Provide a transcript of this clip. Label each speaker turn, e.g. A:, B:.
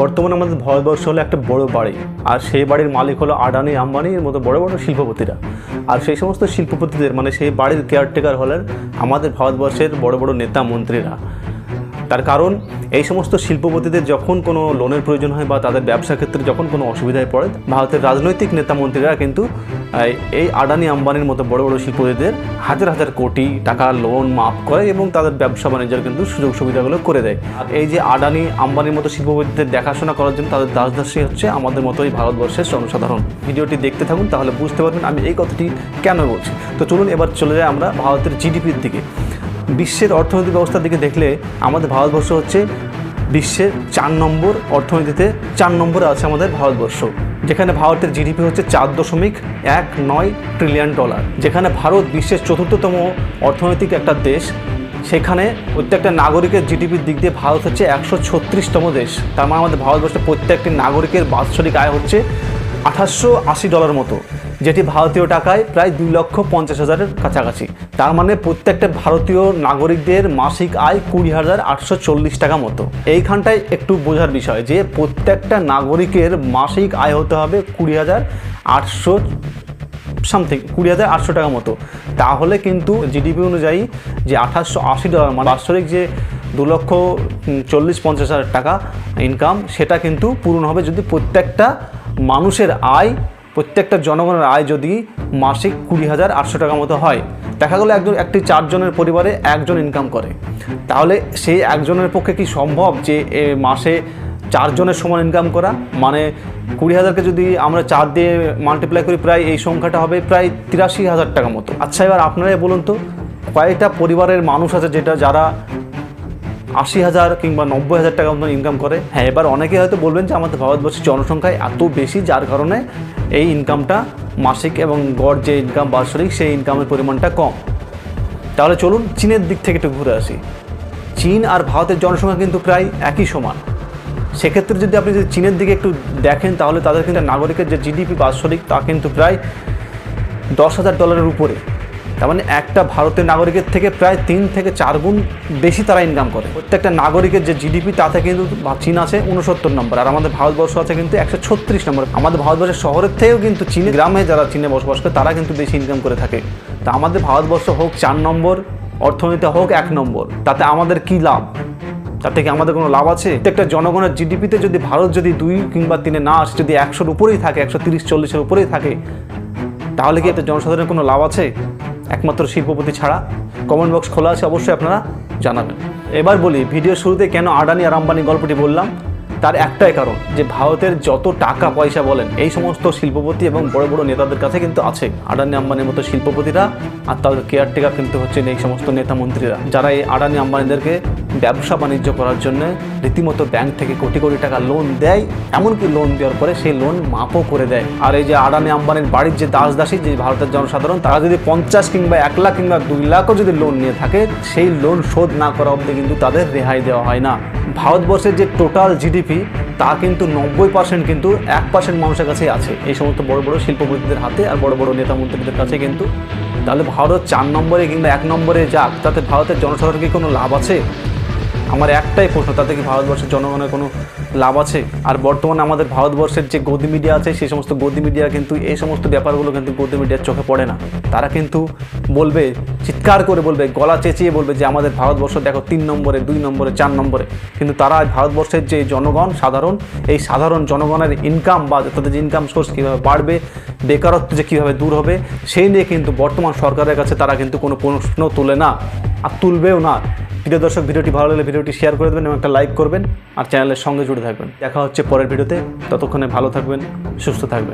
A: বর্তমানে আমাদের ভারতবর্ষ হলো একটা বড় বাড়ি, আর সেই বাড়ির মালিক হলো আডানি আম্বানির মতো বড় বড় শিল্পপতিরা। আর সেই সমস্ত শিল্পপতিদের মানে সেই বাড়ির কেয়ারটেকার হলেন আমাদের ভারতবর্ষের বড় বড় নেতা মন্ত্রীরা। তার কারণ এই সমস্ত শিল্পপতিদের যখন কোনো লোনের প্রয়োজন হয় বা তাদের ব্যবসা ক্ষেত্রে যখন কোনো অসুবিধায় পড়ে, ভারতের রাজনৈতিক নেতা মন্ত্রীরা কিন্তু এই- আডানি আম্বানির মতো বড় বড় শিল্পপতিদের হাজার হাজার কোটি টাকা লোন মাফ করে এবং তাদের ব্যবসা বাণিজ্যের কিন্তু সুযোগ সুবিধাগুলো করে দেয়। আর এই যে আডানি আম্বানির মতো শিল্পপতিদের দেখাশোনা করার জন্য তাদের দাসদাসী হচ্ছে আমাদের মতো এই ভারতবর্ষের জনসাধারণ। ভিডিওটি দেখতে থাকুন, তাহলে বুঝতে পারবেন আমি এই কথাটি কেন বলছি। তো চলুন এবার চলে যাই আমরা ভারতের জিডিপির দিকে। বিশ্বের অর্থনৈতিক ব্যবস্থার দিকে দেখলে আমাদের ভারতবর্ষ হচ্ছে বিশ্বের চার নম্বর অর্থনীতিতে, চার নম্বরে আছে আমাদের ভারতবর্ষ, যেখানে ভারতের জিডিপি হচ্ছে চার দশমিক এক নয় ট্রিলিয়ন ডলার যেখানে ভারত বিশ্বের চতুর্থতম অর্থনৈতিক একটা দেশ, সেখানে প্রত্যেকটা নাগরিকের জিডিপির দিক দিয়ে ভারত হচ্ছে একশো ছত্রিশতম দেশ, তার মানে আমাদের ভারতবর্ষের প্রত্যেকটি নাগরিকের বাৎসরিক আয় হচ্ছে আঠাশশো আশি ডলার মতো, যেটি ভারতীয় টাকায় প্রায় দুই লক্ষ পঞ্চাশ হাজারের কাছাকাছি। তার মানে প্রত্যেকটা ভারতীয় নাগরিকদের মাসিক আয় কুড়ি হাজার আটশো চল্লিশ টাকা মতো। এইখানটায় একটু বোঝার বিষয় যে, প্রত্যেকটা নাগরিকের মাসিক আয় হতে হবে কুড়ি হাজার আটশো সামথিং, কুড়ি হাজার আটশো টাকা মতো। তাহলে কিন্তু জিডিপি অনুযায়ী যে আঠাশশো আশি ডলার মানে বাৎসরিক যে দু লক্ষ চল্লিশ পঞ্চাশ হাজার টাকা ইনকাম সেটা কিন্তু পূরণ হবে যদি প্রত্যেকটা মানুষের আয়, প্রত্যেকটা জনগণের আয় যদি মাসিক কুড়ি হাজার আটশো টাকা মতো হয়, দেখা গেলো একজন, একটি চারজনের পরিবারে একজন ইনকাম করে। তাহলে সেই একজনের পক্ষে কি সম্ভব যে মাসে চারজনের সমান ইনকাম করা? মানে কুড়ি হাজারকে যদি আমরা চার দিয়ে মাল্টিপ্লাই করি, প্রায় এই সংখ্যাটা হবে প্রায় তিরাশি হাজার টাকা মতো। আচ্ছা এবার আপনারাই বলুন তো কয়েকটা পরিবারের মানুষ আছে যেটা যারা আশি হাজার কিংবা নব্বই হাজার টাকা মতো ইনকাম করে। হ্যাঁ এবার অনেকে হয়তো বলবেন যে আমাদের ভারতবর্ষের জনসংখ্যা এত বেশি, যার কারণে এই ইনকামটা মাসিক এবং গড় যে ইনকাম বাৎসরিক, সেই ইনকামের পরিমাণটা কম। তাহলে চলুন চীনের দিক থেকে একটু ঘুরে আসি। চীন আর ভারতের জনসংখ্যা কিন্তু প্রায় একই সমান। সেক্ষেত্রে যদি আপনি যদি চীনের দিকে একটু দেখেন, তাহলে তাদের কিন্তু নাগরিকের যে জিডিপি বাৎসরিক, তা কিন্তু প্রায় দশ হাজার ডলারের উপরে। তার মানে একটা ভারতের নাগরিকের থেকে প্রায় তিন থেকে চার গুণ বেশি তারা ইনকাম করে। প্রত্যেকটা নাগরিকের যে জিডিপি তাতে কিন্তু চীন আছে উনসত্তর নম্বর আর আমাদের ভারতবর্ষ আছে কিন্তু একশো ছত্রিশ নম্বর আমাদের ভারতবর্ষের শহরের থেকেও কিন্তু চীনে, গ্রামে যারা চীনে বসবাস করে, তারা কিন্তু বেশি ইনকাম করে থাকে। তা আমাদের ভারতবর্ষ হোক চার নম্বর অর্থনীতি হোক এক নম্বর তাতে আমাদের কি লাভ? তাতে থেকে আমাদের কোনো লাভ আছে? প্রত্যেকটা জনগণের জিডিপিতে যদি ভারত যদি দুই কিংবা তিনে না আসে, যদি একশোর উপরেই থাকে, একশো তিরিশ চল্লিশের উপরেই থাকে, তাহলে কি এতে জনসাধারণের কোনো লাভ আছে? একমাত্র শিল্পপতি ছাড়া। কমেন্ট বক্স খোলা আছে, অবশ্যই আপনারা জানাবেন। এবার বলি ভিডিও শুরুতে কেন আডানি আর আম্বানি গল্পটি বললাম? তার একটাই কারণ যে, ভারতের যত টাকা পয়সা বলেন, এই সমস্ত শিল্পপতি এবং বড় বড় নেতাদের কাছে কিন্তু আছে। আডানি আম্বানির মতো শিল্পপতিরা আর তাদের কেয়ারটেকার কিন্তু হচ্ছেন এই সমস্ত নেতা মন্ত্রীরা, যারা এই আডানি আম্বানিদেরকে ব্যবসা বাণিজ্য করার জন্য রীতিমতো ব্যাংক থেকে কোটি কোটি টাকা লোন দেয়, এমনকি লোন দেওয়ার পরে সেই লোন মাপও করে দেয়। আর এই যে আডানি আম্বানির বাড়ির যে দাস দাসী যে ভারতের জনসাধারণ, তারা যদি পঞ্চাশ কিংবা এক লাখ কিংবা দুই লাখও যদি লোন নিয়ে থাকে, সেই লোন শোধ না করা অবধি কিন্তু তাদের রেহাই দেওয়া হয় না। ভারতবর্ষের যে টোটাল জিডিপি তা কিন্তু নব্বই পার্সেন্ট কিন্তু এক পার্সেন্ট মানুষের কাছেই আছে। এই সমস্ত বড় বড় শিল্পপতিদের হাতে আর বড় বড় নেতা মন্ত্রীদের কাছে কিন্তু, তাহলে ভারত চার নম্বরে কিংবা এক নম্বরে যাক, তাতে ভারতের জনসাধারণের কি কোনো লাভ আছে? আমার একটাই প্রশ্ন, তাতে কি ভারতবর্ষের জনগণের কোনো লাভ আছে? আর বর্তমানে আমাদের ভারতবর্ষের যে গদি মিডিয়া আছে, সেই সমস্ত গদি মিডিয়া কিন্তু, এই সমস্ত ব্যাপারগুলো কিন্তু গদি মিডিয়ার চোখে পড়ে না। তারা কিন্তু বলবে, চিৎকার করে বলবে, গলা চেঁচিয়ে বলবে যে আমাদের ভারতবর্ষ দেখো তিন নম্বরে, দুই নম্বরে, চার নম্বরে। কিন্তু তারা ভারতবর্ষের যে জনগণ, সাধারণ, এই সাধারণ জনগণের ইনকাম বা তাদের যে ইনকাম সোর্স কীভাবে বাড়বে, বেকারত্ব যে কীভাবে দূর হবে, সেই নিয়ে কিন্তু বর্তমান সরকারের কাছে তারা কিন্তু কোনো প্রশ্ন তোলে না। আর তুলবেও না। প্রিয় দর্শক, ভিডিওটি ভালো লাগলে ভিডিওটি শেয়ার করে দেবেন এবং একটা লাইক করবেন আর চ্যানেলের সঙ্গে জুড়ে থাকবেন। দেখা হচ্ছে পরের ভিডিওতে। ততক্ষণে ভালো থাকবেন, সুস্থ থাকবেন।